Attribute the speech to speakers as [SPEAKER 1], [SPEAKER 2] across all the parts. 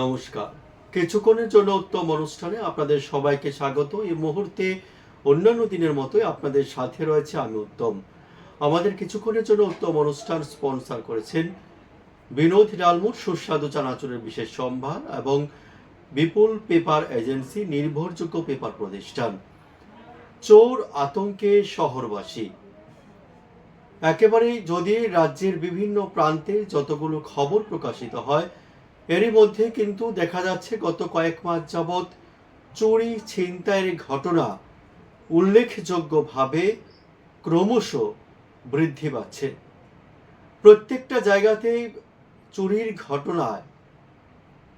[SPEAKER 1] নমস্কার। কিছুক্ষণের জন্য উত্তম অনুষ্ঠানে আপনাদের সবাইকে স্বাগত। এই মুহূর্তে অন্যান্য দিনের মতোই আপনাদের সাথে রয়েছে আমি উত্তম। আমাদের কিছুক্ষণের জন্য উত্তম অনুষ্ঠান স্পন্সর করেছেন বিনোদ ডালমুর সুস্বাদু চানাচুরের বিশেষ সম্ভার এবং বিপুল পেপার এজেন্সি, নির্ভরযোগ্য পেপার প্রতিষ্ঠান। চোর আতঙ্কে শহরবাসী। একেবারেই যদি রাজ্যের বিভিন্ন প্রান্তে যতগুলো খবর প্রকাশিত হয় এরই মধ্যে কিন্তু দেখা যাচ্ছে গত কয়েক মাস যাবৎ চুরি, ছিনতাইয়ের ঘটনা উল্লেখযোগ্যভাবে ক্রমশ বৃদ্ধি পাচ্ছে। প্রত্যেকটা জায়গাতেই চুরির ঘটনায়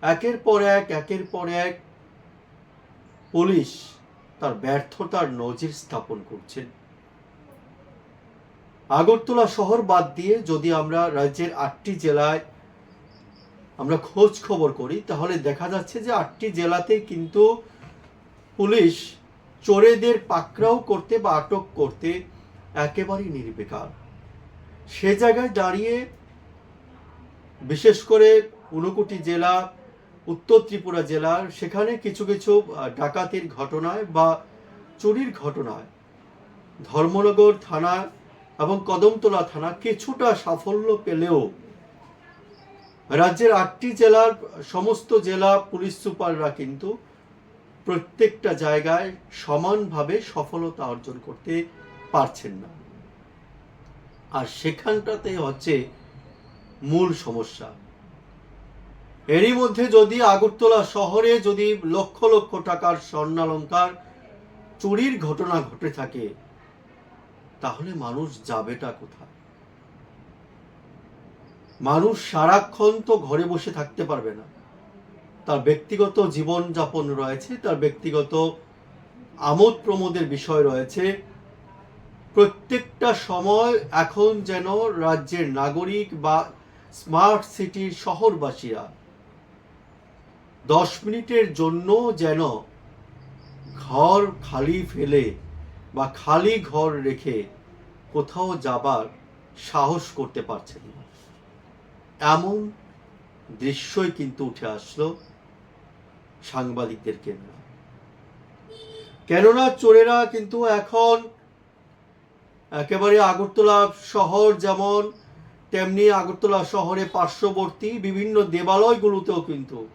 [SPEAKER 1] একের পর এক, একের পর এক পুলিশ তার ব্যর্থতার নজির স্থাপন করছেন। আগরতলা শহর বাদ দিয়ে যদি আমরা রাজ্যের আটটি জেলায় আমরা খোঁজ খবর করি, তাহলে দেখা যাচ্ছে যে আটটি জেলাতে কিন্তু পুলিশ চোরেদের পাকড়াও করতে বা আটক করতে একেবারেই নির্বিকার। সে জায়গায় দাঁড়িয়ে বিশেষ করে ঊনকোটি জেলা, উত্তর ত্রিপুরা জেলার সেখানে কিছু কিছু ডাকাতির ঘটনায় বা চুরির ঘটনায় ধর্মনগর থানা এবং কদমতলা থানা কিছুটা সাফল্য পেলেও রাজ্যের আটটি জেলার সমস্ত জেলা পুলিশ সুপাররা কিন্তু প্রত্যেকটা জায়গায় সমানভাবে সফলতা অর্জন করতে পারছেন না। আর সেখানটাতে হচ্ছে মূল সমস্যা। এরই মধ্যে যদি আগরতলা শহরে যদি লক্ষ লক্ষ টাকার স্বর্ণালঙ্কার চুরির ঘটনা ঘটে থাকে, তাহলে মানুষ যাবেটা কোথায়? মানুষ সারাক্ষণ তো ঘরে বসে থাকতে পারবে না। তার ব্যক্তিগত জীবন যাপন রয়েছে, তার ব্যক্তিগত আমোদ প্রমোদের বিষয় রয়েছে। প্রত্যেকটা সময় এখন যেন রাজ্যের নাগরিক বা স্মার্ট সিটির শহরবাসীরা দশ মিনিটের জন্য যেন ঘর খালি ফেলে বা খালি ঘর রেখে কোথাও যাবার সাহস করতে পারছেন না। এমন দৃশ্যই কিন্তু উঠে আসলো সাংবাদিকদের কেন্দ্র কেননা চোরেরা কিন্তু এখন একেবারে আগরতলা শহর যেমন, তেমনি আগরতলা শহরে পার্শ্ববর্তী বিভিন্ন দেবালয়গুলোতেও কিন্তু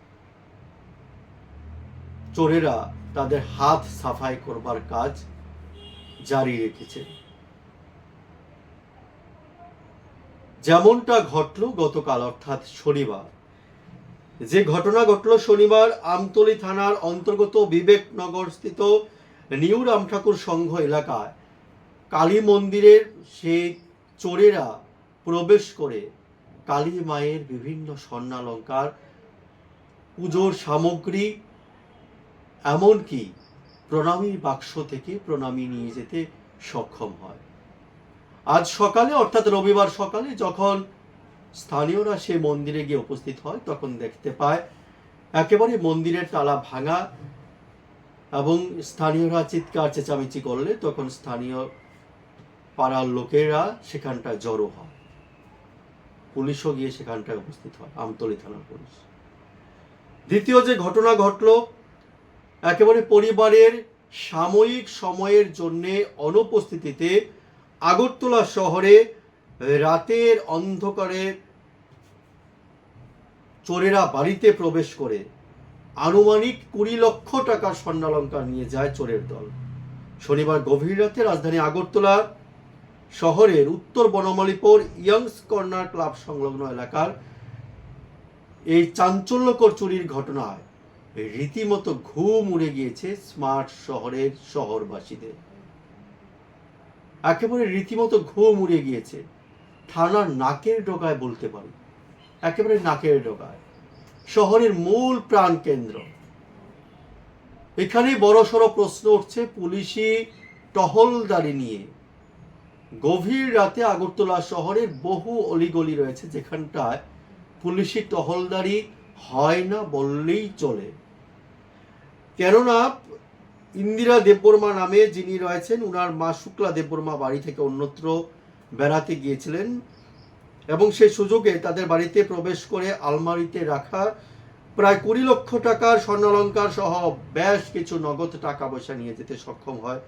[SPEAKER 1] চোরেরা তাদের হাত সাফাই করবার কাজ জারি রেখেছে। যেমনটা ঘটল গতকাল, অর্থাৎ শনিবার। যে ঘটনা ঘটলো শনিবার, আমতলী থানার অন্তর্গত বিবেকনগর স্থিত নিউ রাম ঠাকুর সংঘ এলাকায় কালী মন্দিরের সেই চোরেরা প্রবেশ করে কালী মায়ের বিভিন্ন স্বর্ণালঙ্কার, পুজোর সামগ্রী, এমনকি প্রণামীর বাক্স থেকে প্রণামী নিয়ে যেতে সক্ষম হয়। আজ সকালে, অর্থাৎ রবিবার সকালে যখন স্থানীয়রা সে মন্দিরে গিয়ে উপস্থিত হয়, তখন দেখতে পায়, একেবারে মন্দিরের তালা ভাঙা এবং স্থানীয়রা চিৎকার চেঁচামেচি করলে তখন স্থানীয় পাড়ার লোকেরা সেখানটায় জড়ো হয়। পুলিশও গিয়ে সেখানটায় উপস্থিত হয়, আমতলী থানার পুলিশ। দ্বিতীয় যে ঘটনা ঘটলো, একেবারে পরিবারের সাময়িক সময়ের জন্যে অনুপস্থিতিতে আগরতলা শহরে রাতের অন্ধকারে চোরেরা বাড়িতে প্রবেশ করে। আনুমানিক কুড়ি লক্ষ টাকার স্বর্ণালঙ্কার নিয়ে যায় চোরের দল। শনিবার গভীর রাতে রাজধানী আগরতলা শহরের উত্তর বনমালীপুর ইয়ংস কর্নার ক্লাব সংলগ্ন এলাকার এই চাঞ্চল্যকর চুরির ঘটনায় রীতিমতো ঘুম উড়ে গিয়েছে স্মার্ট শহরের শহরবাসীদের। একেবারে রীতিমতো ঘুম উড়ে গিয়েছে। থানার নাকের ডোকায় বলতে পারি। একেবারে নাকের ডোকায় শহরের মূল প্রাণ কেন্দ্র এখানে বড়সড় প্রশ্ন উঠছে পুলিশি টহলদারি নিয়ে। গভীর রাতে আগরতলা শহরের বহু অলিগলি রয়েছে যেখানটায় পুলিশি টহলদারি হয় না বললেই চলে। কেননা ইন্দিরা দেববর্মা নামে যিনি রয়েছেন, উনার মা শুক্লা দেববর্মা বাড়ি থেকে অন্যত্র বেড়াতে গিয়েছিলেন এবং সেই সুযোগে তাদের বাড়িতে প্রবেশ করে আলমারিতে রাখা প্রায় কুড়ি লক্ষ টাকার স্বর্ণালঙ্কার সহ বেশ কিছু নগদ টাকা পয়সা নিয়ে যেতে সক্ষম হয়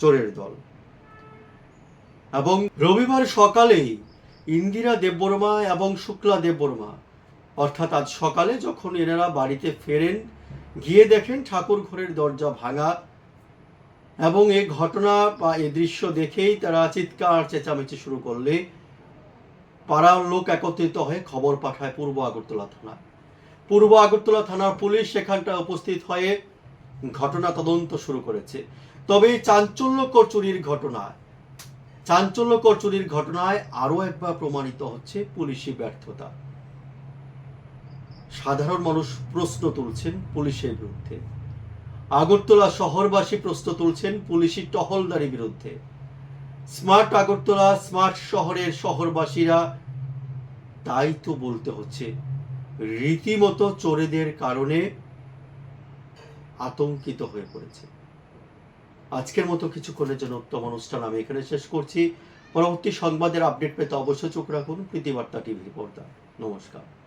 [SPEAKER 1] চোরের দল। এবং রবিবার সকালেই ইন্দিরা দেববর্মা এবং শুক্লা দেববর্মা, অর্থাৎ আজ সকালে যখন এনারা বাড়িতে ফেরেন গিয়ে দেখেন ঠাকুর ঘরের দরজা ভাঙা এবং এই ঘটনা বা এই দৃশ্য দেখেই তারা চিৎকার, চেঁচামেচি শুরু করলে পাড়ার লোক একত্রিত হয়ে খবর পাঠায় পূর্ব আগরতলা থানা। পূর্ব আগরতলা থানার পুলিশ সেখানটা উপস্থিত হয়ে ঘটনা তদন্ত শুরু করেছে। তবে এই চাঞ্চল্যকর চুরির ঘটনায়, চাঞ্চল্যকর চুরির ঘটনায় আরও একবার প্রমাণিত হচ্ছে পুলিশি ব্যর্থতা। সাধারণ মানুষ প্রশ্ন তুলছেন পুলিশের বিরুদ্ধে। আগরতলা শহরবাসী প্রশ্ন তুলছেন পুলিশি টহলদারি বিরুদ্ধে। স্মার্ট আগরতলা, স্মার্ট শহরের শহরবাসীরা তাই তো বলতে হচ্ছে, রীতিমতো চোরেদের কারণে আতঙ্কিত হয়ে পড়েছে। আজকের মতো কিছুক্ষণের জন্য উত্তম অনুষ্ঠান আমি এখানে শেষ করছি। পরবর্তী সংবাদের আপডেট পেতে অবশ্যই চোখ রাখুন প্রীতিবার্তা টিভি পর্দা। নমস্কার।